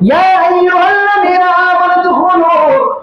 আলামিন বলেন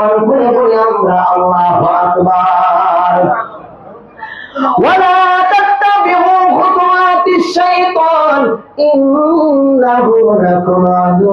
জবান খুলে বলি আমরা আল্লাহ আকবার ولا تتبعوا خطوات الشيطان إنه لكم عدو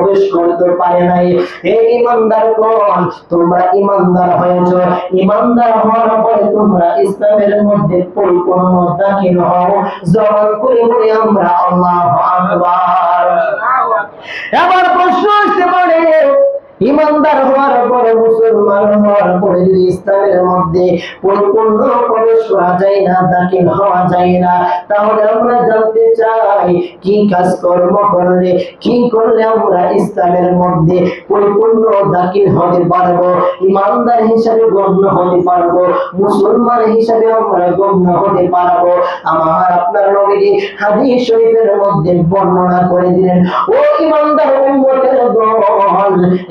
প্রবেশ করতে পারে নাই। হে ইমানদারগণ তোমরা ইমানদার হয়েছো। ইমানদার হওয়ার পরে তোমরা ইসলামের মধ্যে পরিপূর্ণ দাখিল হও। জবান করে বলে, আমরা আল্লাহ আকবার। এবার প্রশ্ন আসতে পারে, ইমানদার হওয়ার পরে, মুসলমান হওয়ার পরে যদি ইসলামের মধ্যে পরিপূর্ণ প্রবেশ করা যায় না, দাখিল হওয়া যায় না, তাহলে আমরা জানতে চাই কি কাজ কর্ম করলে, কি করলে আমরা ইসলামের মধ্যে পরিপূর্ণ দাখিল হতে পারব, ইমানদার হিসাবে গণ্য হতে পারব, মুসলমান হিসাবে আমরা গণ্য হতে পারব? আমার আপনার নবীজি হাদিস শরীফের মধ্যে বর্ণনা করে দিলেন, ও ইমানদার উম্মতের দল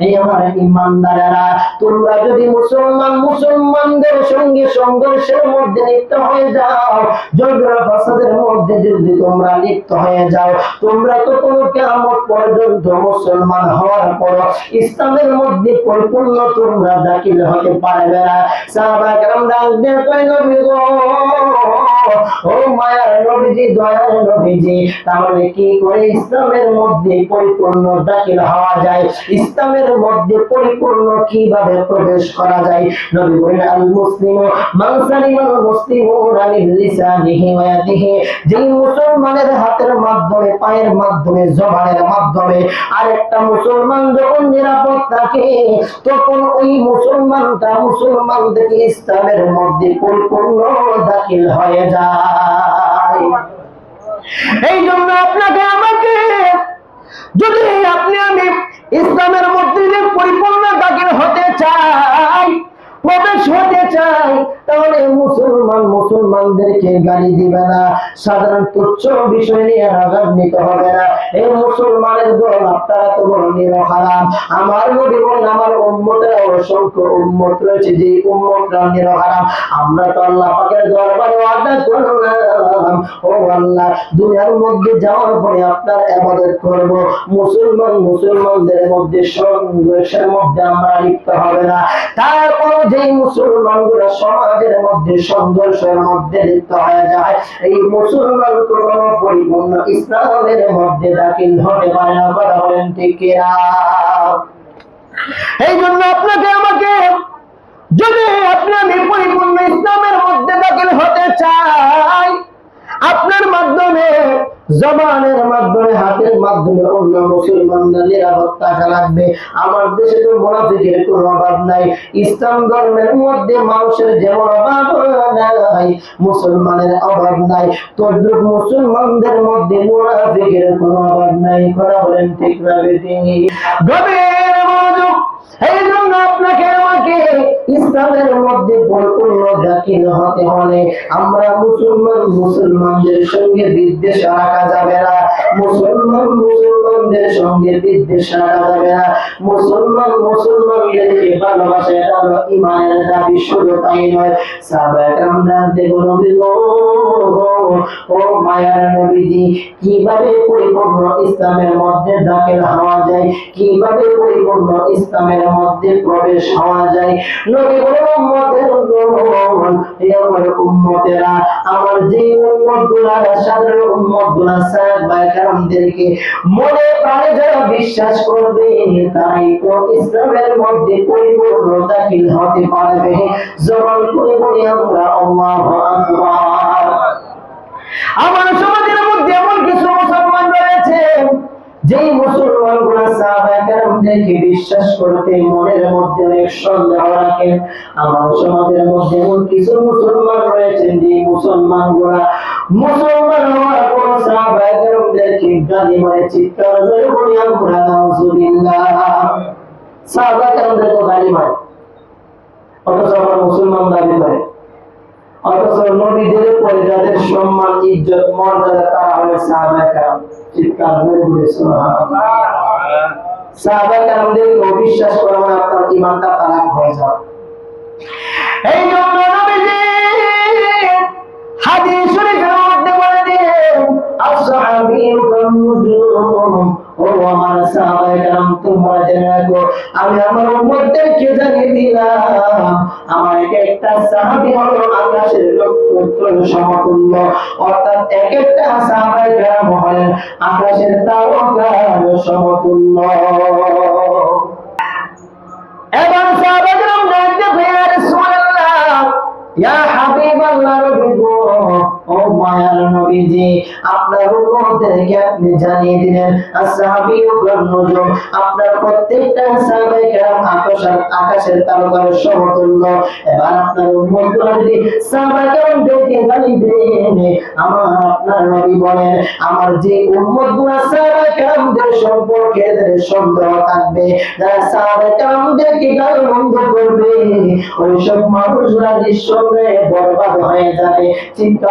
এই আমার ইমানদারেরা, তোমরা যদি মুসলমান মুসলমানদের সঙ্গে সংঘর্ষের মধ্যে লিপ্ত হয়ে যাও ঝগড়া ফাসাদের মধ্যে যদি তোমরা লিপ্ত হয়ে হয়ে যাও। তোমরা তো কোনো কেমন পর্যন্ত মুসলমান হওয়ার পর ইসলামের মধ্যে পরিপূর্ণ তোমরা দাখিল হতে পারবে না। সাহাবাগরাম ডাক দিয়ে ও মায়ার নবীজি দয়ার নবীজি, তাহলে কি করে ইসলামের মধ্যে পরিপূর্ণ দাখিল হওয়া যায়? ইসলামের মধ্যে পরিপূর্ণ কীভাবে প্রবেশ করা যায়? নবী বলেন আল মুসলিম লিসানিহি মুসলমানের হাতের মাধ্যমে, পায়ের মাধ্যমে, জবানের মাধ্যমে মুসলমান যখন নিরাপদ থাকে, তখন ওই মুসলমানটা মুসলমান ইসলামের মধ্যে পরিপূর্ণ দাখিল হয়ে যায়। এই জন্য আপনাকে আমাকে, যদি আপনি আমি ইসলামের মধ্যে পরিপূর্ণ দাখিল হতে চাই, প্রবেশ হতে চাই, তাহলে মুসলমান মুসলমানদেরকে গালি দিবে না। সাধারণ তুচ্ছ বিষয় নিয়ে রাগান্বিত হবে না। এই মুসলমানের দল, আপনারা তো বড় নিরহারাম আমার নবী বলেন, আমার উম্মতের অসংখ্য উম্মত রয়েছে যে উম্মতরা নিরহারাম আমরা তো আল্লাহ পাকের দরবারে ওয়াদা করলাম। ও আল্লাহ, দুনিয়ার মধ্যে যাওয়ার পরে আপনার ইবাদত করব। মুসলমান মুসলমানদের মধ্যে সংঘর্ষের মধ্যে আমরা লিপ্ত হবে না। তারপর যেই মুসলমানগুলো সমাজের মধ্যে সংঘর্ষের মধ্যে পরিপূর্ণ ইসলামের মধ্যে দাখিল হতে পারে না। বলেন ঠিক এই জন্য আপনাকে আমাকে যদি আপনি আমি পরিপূর্ণ ইসলামের মধ্যে দাখিল হতে চাই জবানের মাধ্যমে, হাতের মাধ্যমে অন্য মুসলমানরা নিরাপত্তা লাগবে। আমার দেশে তো মোনাফিকের কোনো অভাব নাই। ইসলাম ধর্মের মধ্যে মানুষের যেমন অভাব নাই, মুসলমানের অভাব নাই। তদ্রুপ মুসলমানদের মধ্যে মোনাফিকের কোনো অভাব নাই। কথা বলেন ঠিক তিনি গভীর আপনাকে ইসলামের মধ্যে আমরা মুসলমান মুসলমানদের সঙ্গে বিদ্বেষ রাখা যাবে না। মুসলমান মুসলমান মুসলমানদের সঙ্গে বিদ্বেষ রাখা যাবে না। মুসলমান মুসলমানদেরকে ভালোবাসে, এটা হলো ইমানের দাবি, শুধু তাই নয়। ও মায়ার নবীজি, কীভাবে পরিপূর্ণ ইসলামের মধ্যে দাখিল হওয়া যায়? কীভাবে পরিপূর্ণ ইসলামের মধ্যে প্রবেশ হওয়া যায়? নবী হে আমার উম্মতেরা, আমার যে উম্মতগুলা সাধারণ উম্মতগুলা সাহাবায়ে কেরামদেরকে মনে প্রাণে যারা বিশ্বাস করবে তাই তো ইসলামের মধ্যে পরিপূর্ণ দাখিল হতে পারবে। যখন করে বলি আমরা, আল্লাহু আমার সমাজের মধ্যে এমন কিছু মুসলমান সাহাবাহামদেরকে বিশ্বাস করতে মনের মধ্যে অনেক সন্দেহ আমার সমাজের মধ্যে এমন কিছু মুসলমান রয়েছেন যে মুসলমানগুলা মুসলমান হওয়ার গালি মারে, চিৎকার করে বলি গালি অথচ আমরা মুসলমান দাবি করে অথচ পরে যাদের সম্মান, ইজ্জত, মর্যাদা তারা হলে সাহাবা চিৎকার করে বলে সাহাবা কারামদেরকে অবিশ্বাস করা মানে আপনার ইমানটা তারা হয়ে যাবে এই জন্য নবীজি হাদিস শরীফের মধ্যে বলে দিয়ে আসহাবিয়ু কান্নুজুম ও আমার সাহাবায়ে কেরাম তোমরা জেনে রাখো, আমি আমার উম্মতদেরকে জানিয়ে আকাশের সমতুল্য। অর্থাৎ এক একটা সাহাবায়ে কেরাম হলেন আকাশের তারকার সমতুল্য। এবার সাহাবাগণ ডাকতে ফিরে ইয়া হাবিবাল্লাহ গো আমার যে সম্পর্কে সন্দেহ থাকবে। বন্ধ করবে ওই সব মানুষরা নিঃসন্দেহে বরবাদ হয়ে যাবে। চিন্তা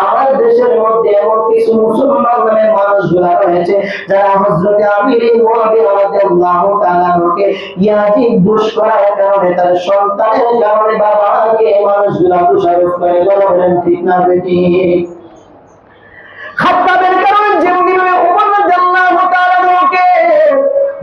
আমার দেশের মধ্যে এমন কিছু মুসলমান নামের মানুষগুলা রয়েছে যারা হযরতে আমির মুয়াবিয়া রাদিয়াল্লাহু তাআলা আনহুকে ইয়াজিদ দোষ করার কারণে তার সন্তানের কারণে বাবাকে মানুষগুলা দোষারোপ করে। বলেন ঠিক না বেটি খাত্তাবের কারণে যেমনি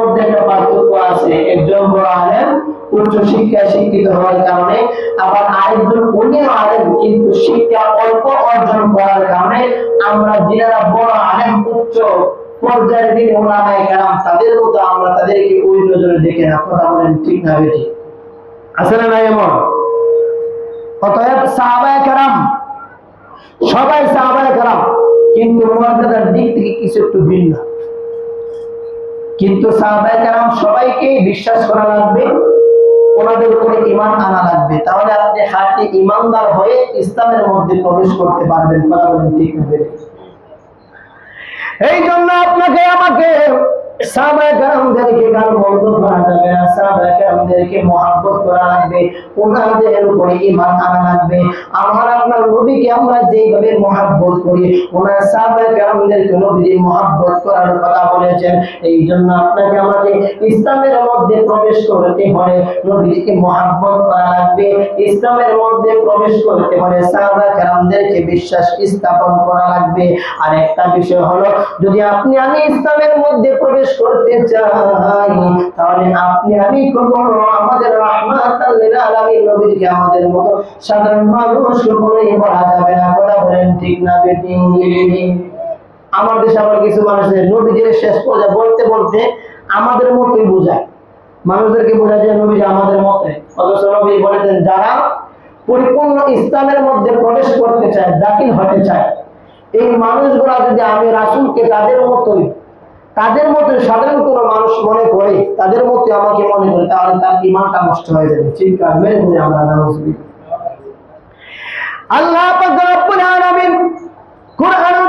মধ্যে একটা পার্থক্য আছে। একজন বড় আলেম, উচ্চ শিক্ষা শিক্ষিত হওয়ার কারণে, আবার আরেকজন আলেম, কিন্তু শিক্ষা অল্প অর্জন করার কারণে আমরা যারা বড় আলেম, উচ্চ পর্যায়ের কেরাম, তাদের মতো আমরা তাদেরকে ওই নজরে দেখে না। কথা বলেন ঠিক না আছে না এমন? অতএব সাহাবায়ে সবাই সাহাবায়ে কেরাম, কিন্তু মর্যাদার দিক থেকে কিছু একটু ভিন্ন। কিন্তু সবাইকে বিশ্বাস করা লাগবে, ওনাদের উপরে ইমান আনা লাগবে। তাহলে আপনি হাতে ইমানদার হয়ে ইসলামের মধ্যে প্রবেশ করতে পারবেন। ঠিক হবে এই জন্য আপনাকে আমাকে নবীকে এই জন্য আপনাকে আমাকে ইসলামের মধ্যে প্রবেশ করতে হলে নবীজিকে মহাব্বত করা লাগবে। ইসলামের মধ্যে প্রবেশ করতে হলে সাহাবায়ে-কেরামদেরকে বিশ্বাস স্থাপন করা লাগবে। আর একটা বিষয় হলো, যদি আপনি আমি ইসলামের মধ্যে প্রবেশ করতে চাই, তাহলে আপনি আমি কখনো আমাদের রহমাতাল লিল আলামিন নবীকে আমাদের মতো সাধারণ মানুষ কখনোই বলা যাবে না, কথা বলেন ঠিক না বেটি আমার দেশে আবার কিছু মানুষের নবীজির শেষ পর্যায়ে বলতে বলতে আমাদের মতোই বোঝায়। মানুষদেরকে বোঝায় যে নবীজি আমাদের মতে অথচ নবী বলেছেন, যারা পরিপূর্ণ ইসলামের মধ্যে প্রবেশ করতে চায়, দাখিল হতে চায়, এই মানুষগুলা যদি আমি রাসুলকে তাদের মতোই তাদের মধ্যে সাধারণ কোন মানুষ মনে করে, তাদের মধ্যে আমাকে মনে করে, তাহলে তার ইমানটা নষ্ট হয়ে যাবে। চিন্তা মেরে করে আমরা নামাজ আল্লাহ পাক রব্বুল আলামিন কুরআনুল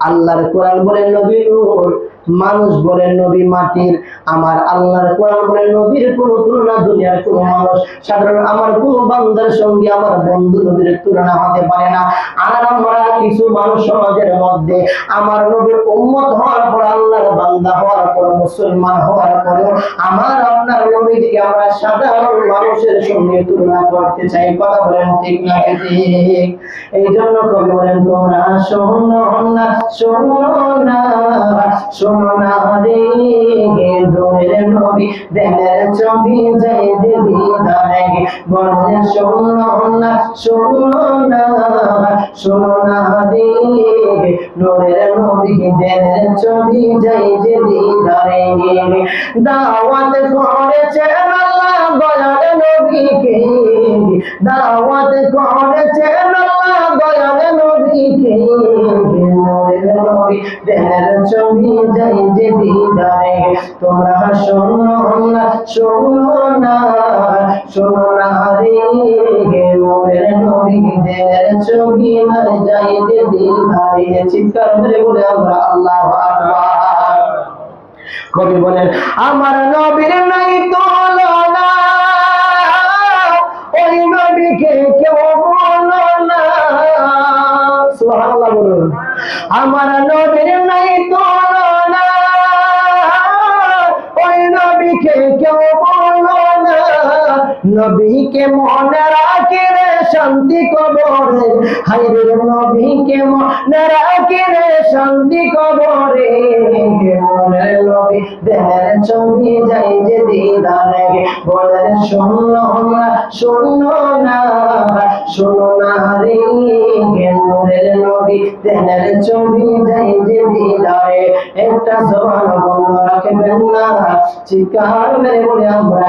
আল্লাহর কোরআন বলে নবী নূর। মানুষ বলে নবী মাটির, আমার আল্লাহর কোরআন বলে নবীর কোন তুলনা, দুনিয়ার কোন মানুষ, সাধারণ আমার কোন বান্দার সঙ্গে আমার বন্ধু নবীর তুলনা হতে পারে না। আর আমরা কিছু মানুষ সমাজের মধ্যে আমার নবীর উম্মত হওয়ার পর, আল্লাহর বান্দা হওয়ার পর, মুসলমান হওয়ার পরেও আমার আপনার নবীকে আমরা সাধারণ মানুষের সঙ্গে তুলনা করতে চাই। কথা বলেন ঠিক না ঠিক? এই জন্য কবি বলেন, তোমরা শোনো না শোনো না, শোনো না রে দূরের নবী দেনের ছবি যাই দিদি দাঁড়ে বলে শোনো না শোনো না শোনো না রে নূরের নবী দেনের ছবি যাই দিদি দাঁড়ে দাওয়াত নবীকে দাওয়াত দয়াল নবীকে ছবি যাই যে দিদারে, তোমরা শোনো না শোনো না শোনো না রে। কবি বলেন, আমার নবীর নাই তুলনা ওই নবীকে কেউ বলো না। সুবহানাল্লাহ বলুন। আমার নবীর নাই তুলনা ওই নবীকে কেউ নবীকে মনে রাখি রে শান্তি কবরে। হাইরে নবীকে মনে রাখি রে শান্তি কবরে। মনের নবী দেনের ছবি যাই যে দিদারে। বলে শোনো না শোনো না শোনো না রে। নূরের নবী দেনের ছবি যাই যে দিদারে। একটা জবান বন্ধ রাখবেন না। চিৎকার মেরে আমরা